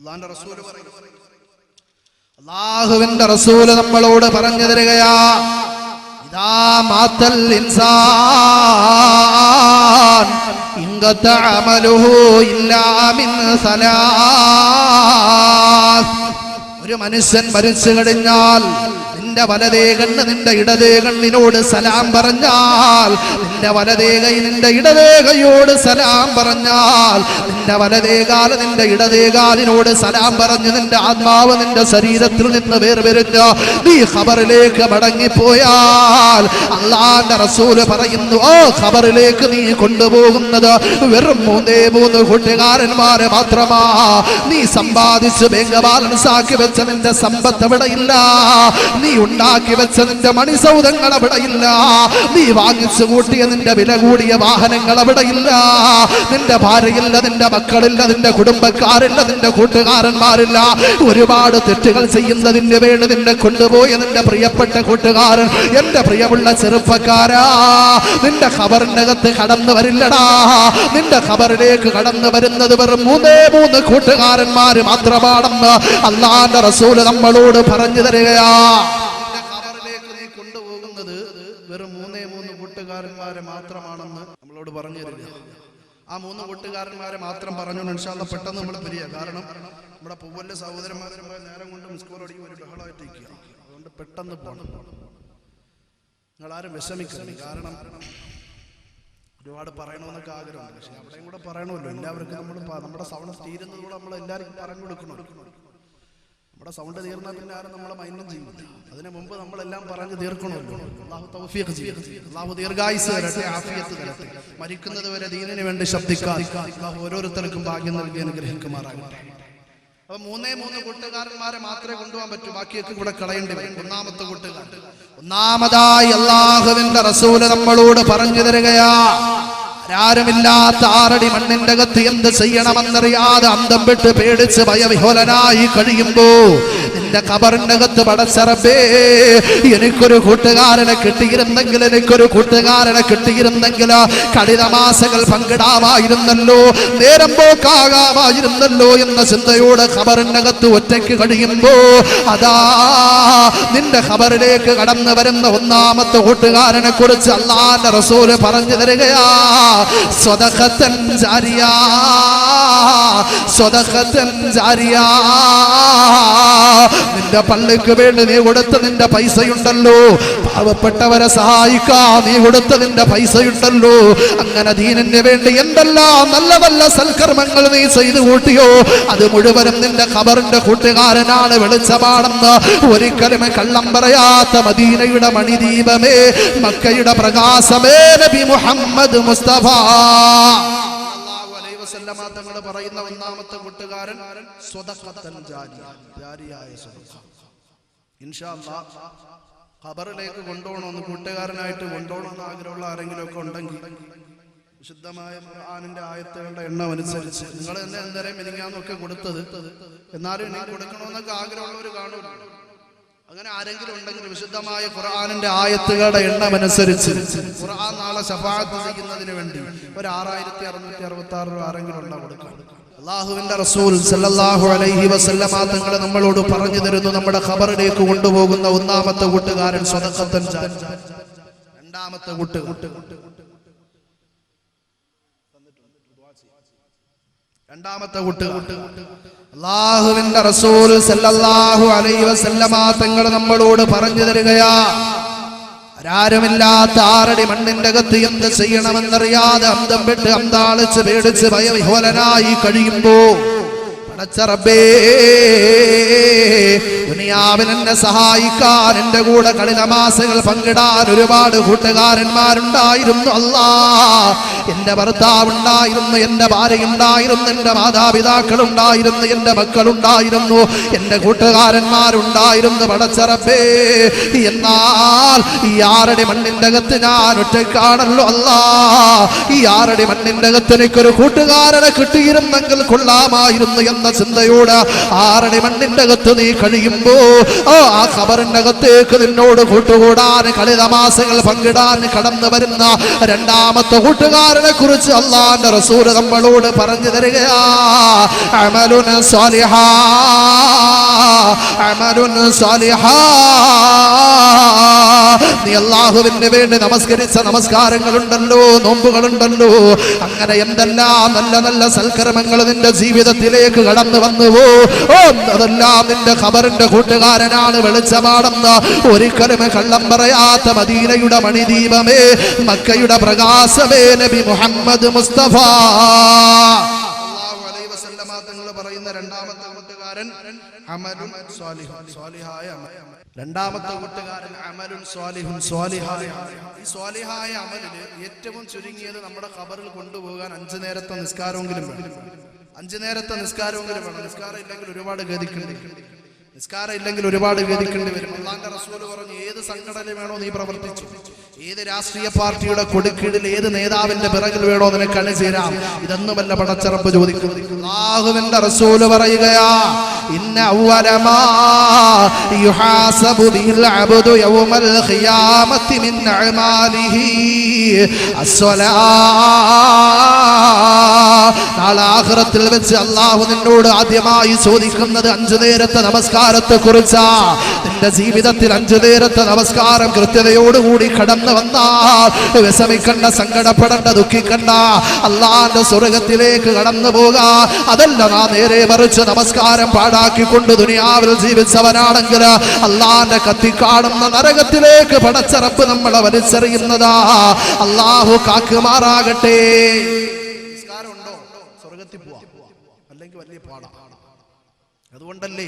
അള്ളാന്റെ റസൂൽ പറയും. അള്ളാഹുവിന്റെ റസൂൽ നമ്മളോട് പറഞ്ഞു തരികയാ ഇതാ മാത്തൽ ഇൻസാൻ ഇങ്കത്ത അമലുഹു ഇല്ലാ മിൻ സലാസ്. ഒരു മനുഷ്യൻ മരിച്ചു കഴിഞ്ഞാൽ നിന്റെ വലതേ കണ്ണ് നിന്റെ ഇടതേ കണ്ണിനോട് സലാം പറഞ്ഞാൽ നിന്റെ വലതേ കൈ നിന്റെ ഇടതേ കൈയോട് സലാം പറഞ്ഞാൽ നിന്റെ വലതേ കാൽ നിന്റെ ഇടതേ കാലിനോട് സലാം പറഞ്ഞ് നിന്റെ ആത്മാവ് നിന്റെ ശരീരത്തിൽ നിന്ന് വേർപിരിഞ്ഞ് നീ ഖബറിലേക്ക് മടങ്ങിപ്പോയാൽ അള്ളാന്റെ റസൂൽ പറയുന്നു ഓ ഖബറിലേക്ക് നീ കൊണ്ടുപോകുന്നത് വെറും മൂന്നേ മൂന്ന് കൂട്ടുകാരന്മാരെ മാത്രമാ. നീ സമ്പാദിച്ച് ബാലൻസ് ആക്കി വെച്ച നിന്റെ സമ്പത്ത് അവിടെ ഇല്ല നീ ഉണ്ടാക്കി വെച്ച നിന്റെ മണിസൗധങ്ങൾ അവിടെയില്ല നീ വാങ്ങിച്ചു കൂട്ടിയ നിന്റെ വില കൂടിയ വാഹനങ്ങൾ അവിടെയില്ല നിന്റെ ഭാര്യയില്ല നിന്റെ മക്കളില്ല നിന്റെ കുടുംബക്കാരില്ല നിന്റെ കൂട്ടുകാരന്മാരില്ല. ഒരുപാട് തെറ്റുകൾ ചെയ്യുന്നതിന് വേണ്ടി നിന്നെ കൊണ്ടുപോയ നിന്റെ പ്രിയപ്പെട്ട കൂട്ടുകാരൻ എന്റെ പ്രിയമുള്ള ചെറുപ്പക്കാരാ. നിന്റെ ഖബറിന്റെ അകത്ത് കടന്നു വരില്ലടാ. നിന്റെ ഖബറിലേക്ക് കടന്നു വരുന്നത് വെറും മൂന്നേ മൂന്ന് കൂട്ടുകാരന്മാര് മാത്രമാണെന്ന് അള്ളാന്റെ റസൂൽ നമ്മളോട് പറഞ്ഞു തരികയാ. കൂട്ടുകാരന്മാരെ മാത്രമാണെന്ന് നമ്മളോട് പറഞ്ഞു തരിക. ആ മൂന്ന് കൂട്ടുകാരന്മാരെ മാത്രം പറഞ്ഞു ഇൻഷാല്ല പെട്ടെന്ന് നമ്മൾ പിരിയ. കാരണം നമ്മുടെ പൂവല്ല സഹോദരന്മാരും നേരം കൊണ്ട് മിസ്കോർ അടിക്കും ഒരു ബഹളമായിട്ട് ഇരിക്കുക അതുകൊണ്ട് പെട്ടെന്ന് പോകണം നിങ്ങൾ ആരും വിഷമിക്കരുത്. കാരണം ഒരുപാട് പറയണമെന്നൊക്കെ ആഗ്രഹമുണ്ട്. പക്ഷെ അവിടെയും കൂടെ പറയണമല്ലോ. എല്ലാവർക്കും നമ്മൾ നമ്മുടെ സൗണ്ട് തീരുന്നതുകൂടെ നമ്മൾ എല്ലാവർക്കും പറഞ്ഞു കൊടുക്കണം. നമ്മുടെ സൗണ്ട് തീർന്നാൽ പിന്നെ ആരും നമ്മളെ മൈൻഡും ചെയ്യില്ല അതിനു മുമ്പ് നമ്മളെല്ലാം പറഞ്ഞ് തീർക്കണമല്ലോ. തൗഫീഖ് ആഫിയത്ത് മരിക്കുന്നത് വരെ ദീനിന് വേണ്ടി ശബ്ദിക്കാൻ ഓരോരുത്തർക്കും ഭാഗ്യം നൽകി അനുഗ്രഹിക്കുമാറാകട്ടെ. അപ്പൊ മൂന്നേ മൂന്ന് കൂട്ടുകാരന്മാരെ മാത്രമേ കൊണ്ടുപോകാൻ പറ്റൂ. ബാക്കിയൊക്കെ കൂടെ കളയേണ്ടി വരും. ഒന്നാമത്തെ കൂട്ടുകാർ ഒന്നാമതായി അള്ളാഹുവിന്റെ റസൂൽ നമ്മളോട് പറഞ്ഞു തരികയാ. ആരുമില്ലാത്ത ആറടി മണ്ണിന്റെ അകത്ത് എന്ത് ചെയ്യണമെന്നറിയാതെ അന്തം വിട്ട് പേടിച്ച് ഭയവിഹോലനായി കഴിയുമ്പോ നിന്റെ കബറിനകത്ത് പടച്ചറപ്പേ എനിക്കൊരു കൂട്ടുകാരനെ കിട്ടിയിരുന്നെങ്കിൽ എനിക്കൊരു കൂട്ടുകാരനെ കിട്ടിയിരുന്നെങ്കിൽ കഠിനമാസങ്ങൾ പങ്കിടാമായിരുന്നല്ലോ നേരം പോക്കാകാമായിരുന്നല്ലോ എന്ന ചിന്തയോടെ കബറിനകത്ത് ഒറ്റയ്ക്ക് കഴിയുമ്പോ അതാ നിന്റെ ഖബറിലേക്ക് കടന്നു വരുന്ന ഒന്നാമത്തെ കൂട്ടുകാരനെ കുറിച്ച് അള്ളാന്റെ റസൂൽ പറഞ്ഞു തരികയാ. സ്വതഹത്തൻ ജാരിയാ സ്വതഹത്തൻ ജാരിയ. നിന്റെ പള്ളിക്ക് വേണ്ടി നീ കൊടുത്ത നിന്റെ പൈസയുണ്ടല്ലോ. പാവപ്പെട്ടവരെ സഹായിക്കാ നീ കൊടുത്ത നിന്റെ പൈസയുണ്ടല്ലോ. അങ്ങനെ ദീനന് വേണ്ടി എന്തെല്ലാം നല്ല നല്ല സൽക്കർമ്മങ്ങൾ നീ ചെയ്തു കൂട്ടിയോ? അത് മുഴുവനും നിന്റെ ഖബറിന്റെ കൂട്ടുകാരനാണ് വെളിച്ചമാണെന്ന് ഒരിക്കലും കള്ളം പറയാത്ത മദീനയുടെ മണിദീപമേ മക്കയുടെ പ്രകാശമേ നബി മുഹമ്മദ് മുസ്തഫ. തങ്ങൾ പറയുന്ന ഒന്നാമത്തെ കൂട്ടുകാരൻ ഖബറിലേക്ക് കൊണ്ടുപോകണോ ജാരിയായ കൂട്ടുകാരനായിട്ട് കൊണ്ടുപോകണം എന്ന് ആഗ്രഹമുള്ള ആരെങ്കിലും ഒക്കെ ഉണ്ടെങ്കിൽ വിശുദ്ധമായ ഖുർആനിന്റെ ആയത്തുകളുടെ എണ്ണം അനുസരിച്ച് നിങ്ങൾ തന്നെ എന്തരം മിനിങ്ങാന്നൊക്കെ കൊടുത്തത് എന്നാലും ഇനി കൊടുക്കണമെന്നൊക്കെ ആഗ്രഹമുള്ളവർ കാണുമല്ലോ അങ്ങനെ ആരെങ്കിലും ഉണ്ടെങ്കിൽ വിശുദ്ധമായ ഖുർആാനിന്റെ ആയത്തുകളുടെ എണ്ണം അനുസരിച്ച് ഖുർആൻ നാളെ ശഫാത്ത് ചെയ്യുന്നതിന് വേണ്ടി ഒരു ആറായിരത്തി അറുന്നൂറ്റി അറുപത്തി ആറ് രൂപ ആരെങ്കിലും ഉണ്ടാവും അള്ളാഹുവിന്റെ റസൂൽ സല്ലല്ലാഹു അലൈഹി വസല്ലമ നമ്മളോട് പറഞ്ഞു തരുന്നു. നമ്മുടെ ഖബറിലേക്ക് കൊണ്ടുപോകുന്ന ഒന്നാമത്തെ കൂട്ടുകാരൻ സ്വതക്കത്തൻ രണ്ടാമത്തെ കൂട്ട് രണ്ടാമത്തെ കൂട്ട്. അള്ളാഹുവിന്റെ റസൂൽ സല്ലല്ലാഹു അലൈഹി വസല്ലമ തങ്ങൾ നമ്മളോട് പറഞ്ഞു തരികയാ ആരുമില്ലാത്ത ആറടി മണ്ണിന്റെ അകത്ത് എന്ത് ചെയ്യണമെന്നറിയാതെ അന്തം വിട്ട് അന്താളിച്ച് പേടിച്ച് ഭയവിഹോലനായി കഴിയുമ്പോ പടച്ചറബേ ദുനിയാവിൽ എന്നെ സഹായിക്കാൻ എന്റെ കൂടെ കളിതമാസകൾ പങ്കിടാൻ ഒരുപാട് കൂട്ടുകാരന്മാരുണ്ടായിരുന്നു. അല്ലാ എന്റെ ഭർത്താവ് ഉണ്ടായിരുന്നു എന്റെ ഭാര്യ ഉണ്ടായിരുന്നു എന്റെ മാതാപിതാക്കൾ ഉണ്ടായിരുന്നു എന്റെ മക്കളുണ്ടായിരുന്നു എന്റെ കൂട്ടുകാരന്മാരുണ്ടായിരുന്നു. പടച്ചറപ്പേ എന്നാൽ ഈ ആറടി മണ്ണിന്റെ അകത്ത് ഞാൻ ഒറ്റക്കാണല്ലോ അല്ലാ ഈ ആറടി മണ്ണിന്റെ അകത്ത് എനിക്കൊരു കൂട്ടുകാരനെ കിട്ടിയിരുന്നെങ്കിൽ കൊള്ളാമായിരുന്നു എന്ന ചിന്തയോട് ആറടി മണ്ണിന്റെ അകത്ത് നീ കഴിയുമ്പോ ഓ ആ ഖബറിനകത്തേക്ക് നിന്നോട് കൂട്ടുകൂടാൻ കളിതമാസങ്ങൾ പങ്കിടാൻ കടന്നു വരുന്ന രണ്ടാമത്തെ കൂട്ടുകാരനെ കുറിച്ച് അള്ളാന്റെ റസൂൽ നമ്മളോട് പറഞ്ഞു തരികയാ. അമലുൻ സ്വാലിഹാ നീ അള്ളാഹുവിന് വേണ്ടി നമസ്കരിച്ച നമസ്കാരങ്ങളുണ്ടല്ലോ നോമ്പുകളുണ്ടല്ലോ. അങ്ങനെ എന്തെല്ലാം നല്ല നല്ല സൽക്കർമ്മങ്ങൾ നിന്റെ ജീവിതത്തിലേക്ക് കടന്നു വന്നുവോ? ഓ അതെല്ലാം നിന്റെ ഖബറിന്റെ കൂട്ടുകാരനാണ് വെളിച്ചമാണെന്ന് ഒരിക്കലും കള്ളം പറയാത്ത മദീനയുടെ മണിദീപമേ മക്കയുടെ പ്രകാശമേ നബി മുഹമ്മദ് മുസ്തഫ. പറയുന്ന രണ്ടാമത്തെ കൂട്ടുകാരൻ അമലുൻ സ്വാലിഹും സ്വാലിഹായ രണ്ടാമത്തെ കൂട്ടുകാരൻ അമലുൻ സ്വാലിഹുൻ. സ്വാലിഹായ ഈ സ്വാലിഹായ അമലിൽ ഏറ്റവും ചുരുങ്ങിയത് നമ്മുടെ ഖബറിൽ കൊണ്ടുപോകാൻ അഞ്ചു നേരത്തെ നിസ്കാരമെങ്കിലും വേണം. അഞ്ചു നേരത്തെ നിസ്കാരമെങ്കിലും വേണം. നിസ്കാരം ഇല്ലെങ്കിൽ ഒരുപാട് ഗതിക്കേണ്ടി. നിസ്കാരം ഇല്ലെങ്കിൽ ഒരുപാട് വേദിക്കേണ്ടി വരും. അള്ളാന്റെ റസൂൽ പറഞ്ഞു ഏത് സംഘടന വേണോ നീ പ്രവർത്തിച്ചു. ഏത് രാഷ്ട്രീയ പാർട്ടിയുടെ കൊടുക്കീടിൽ ഏത് നേതാവിന്റെ പിറകിൽ വേണോ നിനക്ക് അണിചേരാം ഇതൊന്നുമല്ല പടച്ചറപ്പ് ചോദിക്കുന്നു അള്ളാഹുവിന്റെ റസൂൽ പറയുകയാ ഇന്ന അവലമാ യുഹാസബു അബ്ദു യൗമൽ ഖിയാമത്തി മിൻ അമാലിഹി ആഖിറത്തിൽ വെച്ച് അള്ളാഹു നിന്നോട് ആദ്യമായി ചോദിക്കുന്നത് അഞ്ചു നേരത്തെ നമസ്കാരത്തെ കുറിച്ചാ നിന്റെ ജീവിതത്തിൽ അഞ്ചു നേരത്തെ നമസ്കാരം കൃത്യതയോടുകൂടി കടന്നു വന്നാൽ വിഷമിക്കണ്ട സങ്കടപ്പെടേണ്ട ദുഃഖിക്കണ്ട. അള്ളാന്റെ സ്വർഗത്തിലേക്ക് കടന്നു പോകാ. അതല്ല നാ നേരെ മറിച്ച് നമസ്കാരം പാടാക്കിക്കൊണ്ട് ദുനിയാവിൽ ജീവിച്ചവനാണെങ്കിൽ അള്ളാന്റെ കത്തിക്കാണുന്ന നരകത്തിലേക്ക് പടച്ചറപ്പ് നമ്മളെ വലിച്ചെറിയുന്നതാ. അള്ളാഹു കാക്കുമാറാകട്ടെ. ഉണ്ടോ? സ്വർഗത്തിൽ പോവാ. അല്ലെങ്കിൽ വലിയ പാടാണ് അതുകൊണ്ടല്ലേ?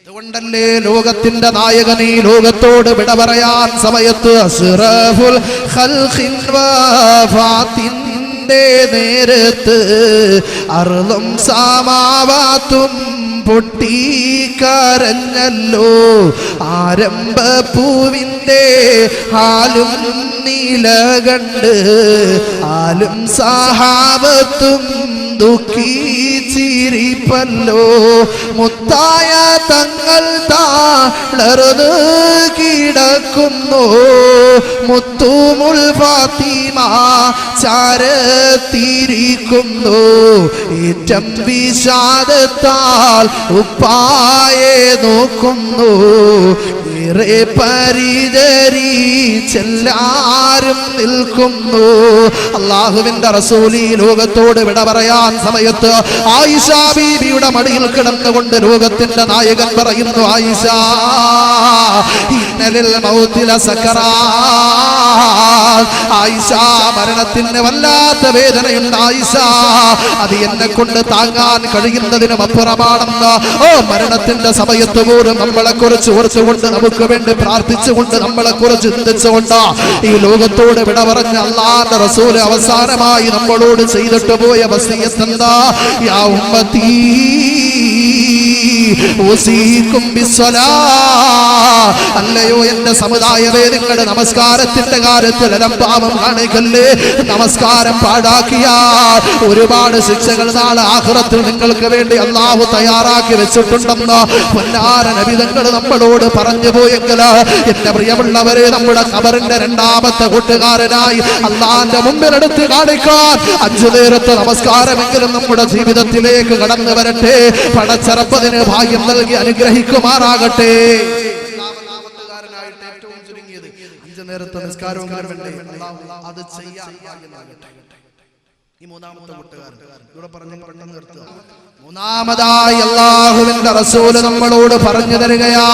അതുകൊണ്ടല്ലേ ലോകത്തിന്റെ നായകൻ ഈ ലോകത്തോട് വിട പറയാൻ സമയത്ത്? അസ്റഫുൽ ഖൽഖിൻ സാമാവാത്തും നേരത്ത് കരഞ്ഞല്ലോ ആരംഭ പൂവിന്റെ ഹാലും നീല കണ്ട് ആലും സഹാബത്തും ദുഃഖിച്ചിരിപ്പല്ലോ മുത്തായ തങ്ങൾ താളർന്ന് കിടക്കുന്നു. മുത്തുമുൾ ഫാത്തിമ ചാരത്തിരിക്കുന്നു ഏറ്റം വിഷാദത്താൽ ഉപ്പായെ നോക്കുന്നു. നിൽക്കുന്നു. അള്ളാഹുവിന്റെ റസൂലി ലോകത്തോട് വിട പറയാൻ സമയത്ത് ആയിഷ ബീബിയുടെ മടിയിൽ കിടന്നുകൊണ്ട് ലോകത്തിന്റെ നായകൻ പറയുന്നു ആയിഷ ഇന്നലിൽ മൗത്തില സക്കറാ ആയിഷ മരണത്തിന് വല്ലാത്ത വേദനയുണ്ട് ആയിഷ. അത് എന്നെ കൊണ്ട് താങ്ങാൻ കഴിയുന്നതിനും അപ്പുറമാണെന്ന്. ഓ മരണത്തിന്റെ സമയത്ത് പോലും നമ്മളെ കുറിച്ച് ഓർച്ചുകൊണ്ട് നമുക്ക് വേണ്ടി പ്രാർത്ഥിച്ചുകൊണ്ട് നമ്മളെ കുറിച്ച് ചിന്തിച്ചുകൊണ്ട് ഈ ലോകത്തോട് വിട പറഞ്ഞ അള്ളാന്റെ റസൂൽ അവസാനമായി നമ്മളോട് ചെയ്തിട്ട് പോയ വസീയത്ത് എന്താ? യാ ഉമ്മത്തീ. അല്ലയോ എന്റെ സമുദായ വേദങ്ങളുടെ നമസ്കാരത്തിന്റെ കാര്യത്തിൽ അലംഭാവം കാണിക്കല്ലേ? നമസ്കാരം പാടാക്കിയാൽ ഒരുപാട് ശിക്ഷകൾ നാളെ ആഹ്റത്തിൽ നിങ്ങൾക്ക് വേണ്ടി അള്ളാഹു തയ്യാറാക്കി വെച്ചിട്ടുണ്ടെന്ന് പൊന്നാര നബിതങ്ങൾ നമ്മളോട് പറഞ്ഞു പോയെങ്കിൽ എന്റെ പ്രിയമുള്ളവരെ നമ്മുടെ കബറിന്റെ രണ്ടാമത്തെ കൂട്ടുകാരനായി അള്ളാന്റെ മുമ്പിൽ എടുത്ത് കാണിക്കാൻ അഞ്ചു നേരത്തെ നമസ്കാരമെങ്കിലും നമ്മുടെ ജീവിതത്തിലേക്ക് കടന്നു വരട്ടെ. പടച്ചറപ്പതിന് ഭാഗ്യം നൽകി അനുഗ്രഹിക്കുമാറാകട്ടെ. രണ്ടാമനാമത്തുകാരനായിട്ട് ഏറ്റവും ചുരുങ്ങിയത്. അഞ്ചു നേരത്തെ അള്ളാഹു അത് ചെയ്യാൻ ഈ മൂന്നാമത്തെ കൂട്ടുകാരൻ. ഇവിടെ പറഞ്ഞു പെട്ടെന്ന് നിർത്തുക. മൂന്നാമതായി അള്ളാഹുവിന്റെ റസൂൽ നമ്മളോട് പറഞ്ഞു തരികയാ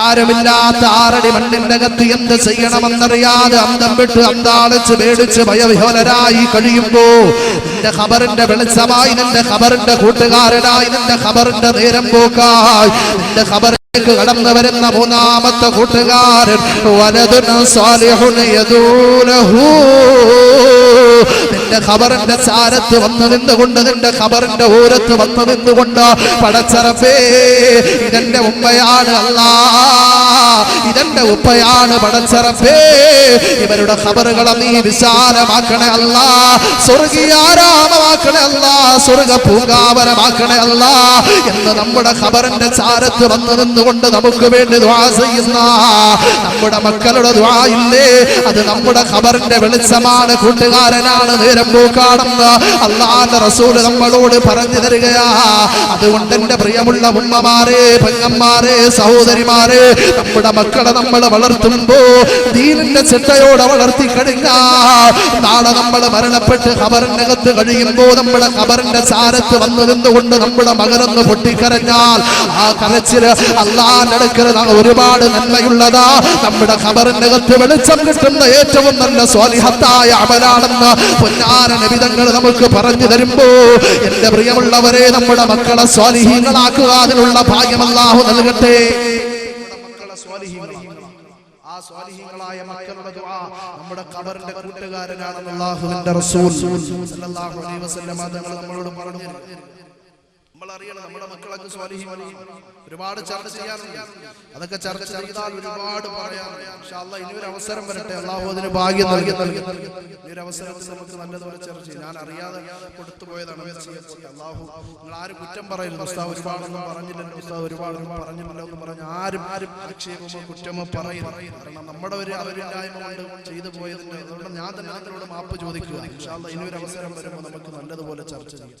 ആരുമില്ലാത്ത ആറടി മണ്ണിന്റെ അകത്ത് എന്ത് ചെയ്യണമെന്നറിയാതെ അന്തം വിട്ട് അന്താളിച്ച് പേടിച്ച് ഭയവിഹോലരായി കഴിയുമ്പോ നിന്റെ ഖബറിന്റെ വെളിച്ചമായി നിന്റെ ഖബറിന്റെ കൂട്ടുകാരനായി നിന്റെ ഖബറിന്റെ നേരം പോക്കായി നിന്റെ ഖബറിലേക്ക് കടന്നു വരുന്ന മൂന്നാമത്തെ കൂട്ടുകാരൻ വലതുന സാലിഹുൻ യദൂലഹു. നിന്റെ ഖബറിന്റെ ചാരത്ത് വന്നു നിന്നുകൊണ്ട് നിന്റെ ഖബറിന്റെ ഊരത്ത് വന്നു നിന്നുകൊണ്ട് പടച്ചറപ്പേ ഇതെന്റെ ഉമ്മയാണ് അല്ലാ. ഇതെന്റെ ഉപ്പയാണ് പടച്ചറപ്പേ ഇവരുടെ ഖബറുകളെ നീ വിശാലമാക്കണേ അല്ല. സ്വർഗീയാരാമമാക്കണേ അല്ല. സ്വർഗ പൂങ്കാവനമാക്കണേ അല്ല. എന്ന് നമ്മുടെ ഖബറിന്റെ ചാരത്ത് വന്നു നിന്നുകൊണ്ട് നമുക്ക് വേണ്ടി ദ്വാ ചെയ്യുന്ന നമ്മുടെ മക്കളുടെ ദ്വാ ഇല്ലേ? അത് നമ്മുടെ ഖബറിന്റെ വെളിച്ചമാണ്. കൂട്ടുകാരനാണ് നേരം പോക്കാണെന്ന് അള്ളാന്റെ റസൂൽ നമ്മളോട് പറഞ്ഞു തരികയാ. അതുകൊണ്ട് എന്റെ പ്രിയമുള്ള ഉമ്മമാരെ പെങ്ങന്മാരെ സഹോദരിമാരെ നമ്മുടെ മക്കളെ നമ്മൾ വളർത്തുമ്പോ ദീനിന്റെ ചിട്ടയോടെ വളർത്തി കഴിഞ്ഞാ നാളെ നമ്മൾ മരണപ്പെട്ട് ഖബറിനകത്ത് കഴിയുമ്പോ നമ്മുടെ ഖബറിന്റെ സാരത്ത് വന്നു നിന്നുകൊണ്ട് നമ്മുടെ മകനൊന്ന് പൊട്ടിക്കരഞ്ഞാൽ ആ കരച്ചിൽ അള്ളാന്റെ അടുക്കൽ ഒരുപാട് നന്മയുള്ളതാ. നമ്മുടെ ഖബറിനകത്ത് വെളിച്ചം കിട്ടുന്ന ഏറ്റവും നല്ല സ്വാലിഹത്തായ അമലാണെന്ന് പൊന്നാര നബിതങ്ങൾ നമുക്ക് പറഞ്ഞു തരുമ്പോ എന്റെ പ്രിയമുള്ളവരെ നമ്മുടെ മക്കളെ സ്വാലിഹീങ്ങളാക്കുക അതിനുള്ള ഭാഗ്യം അല്ലാഹു നൽകട്ടെ. മക്കളെ ആ സ്വാലിഹീങ്ങളായ മക്കളുടെ ദുആ നമ്മുടെ ഖബറിന്റെ കൂട്ടുകാരനാണെന്ന് അല്ലാഹുവിന്റെ റസൂൽ സല്ലല്ലാഹു അലൈഹി വസല്ലം തങ്ങൾ നമ്മളോട് പറഞ്ഞു നമ്മൾ അറിയണം നമ്മുടെ മക്കളൊക്കെ സ്വാധീനം ഒരുപാട് ചർച്ച ചെയ്യാറുണ്ട്. അതൊക്കെ ചർച്ച ചെയ്താൽ ഒരുപാട് പറയാറുണ്ട് ഇനി ഒരു അവസരം വരട്ടെ. അള്ളാഹു അതിന് ഭാഗ്യം നൽകി. നൽകി ഈ ഒരു അവസരത്തിൽ നമുക്ക് നല്ലതുപോലെ ചർച്ച ചെയ്യും. ഞാൻ അറിയാതെ കൊടുത്തു പോയതാണ്. അള്ളാഹു നിങ്ങൾ ആരും കുറ്റം പറയരുത്. ഉസ്താദ് ഒരുപാടൊന്നും പറഞ്ഞില്ലല്ലോ. ഉസ്താദ് ഒരുപാടൊന്നും പറഞ്ഞില്ലല്ലോ എന്ന് പറഞ്ഞ് ആരും ആരും ആക്ഷേപമോ കുറ്റമോ പറയും കാരണം നമ്മുടെ ഒരു അവരില്ലായ്മ കൊണ്ട് ചെയ്തു പോയതിന്റെ അതുകൊണ്ട് ഞാൻ തന്നെ അതിനോട് മാപ്പ് ചോദിക്കുക ഇനി ഒരു അവസരം വരുമ്പോൾ നമുക്ക് നല്ലതുപോലെ ചർച്ച ചെയ്യാം.